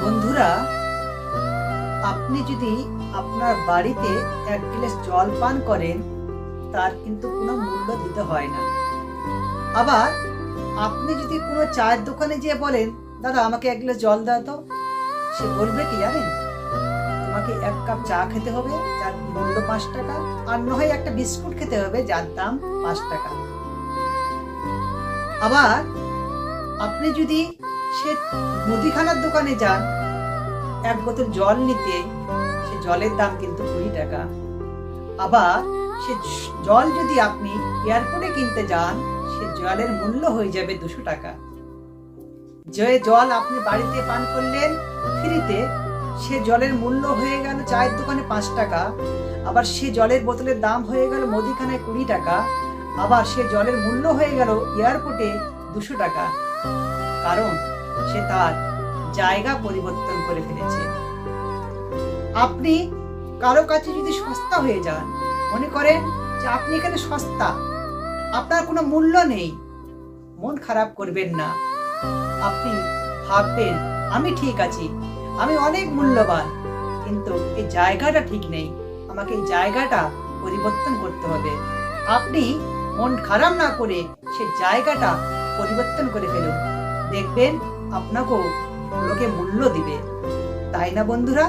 বন্ধুরা, আপনি যদি আপনার বাড়িতে এক গ্লাস জল পান করেন, তার কিন্তু কোনো মূল্য দিতে হয় না। আবার আপনি যদি কোনো চায়ের দোকানে যেয়ে বলেন, দাদা, আমাকে এক গ্লাস জল দাও তো। সে বলবে কি জানেন? তোমাকে এক কাপ চা খেতে হবে, যার মূল্য পাঁচ টাকা, আর নয় একটা বিস্কুট খেতে হবে, যার দাম পাঁচ টাকা। আবার আপনি যদি সে মুদিখানার দোকানে যান। এক বোতল জল নিতে, সে জলের দাম কিন্তু কুড়ি টাকা। আবার সে জল যদি আপনি এয়ারপোর্টে কিনতে যান, সে জলের মূল্য হয়ে যাবে দুশো টাকা। যে জল আপনি বাড়িতে পান করলেন ফ্রিতে, সে জলের মূল্য হয়ে গেল চায়ের দোকানে পাঁচ টাকা। আবার সে জলের বোতলের দাম হয়ে গেল মুদিখানায় কুড়ি টাকা। আবার সে জলের মূল্য হয়ে গেল এয়ারপোর্টে দুশো টাকা। কারণ সে তার জায়গা পরিবর্তন করে ফেলেছে। আপনি কারও কাছে যদি সস্তা হয়ে যান, মনে করেন যে আপনি এখানে সস্তা, আপনার কোনো মূল্য নেই, মন খারাপ করবেন না। আপনি ভাববেন, আমি ঠিক আছি, আমি অনেক মূল্যবান, কিন্তু এই জায়গাটা ঠিক নেই। আমাকে এই জায়গাটা পরিবর্তন করতে হবে। আপনি মন খারাপ না করে সে জায়গাটা পরিবর্তন করে ফেলুন। দেখবেন আপনাকেও লোকে মূল্য দিবে। তাই না বন্ধুরা?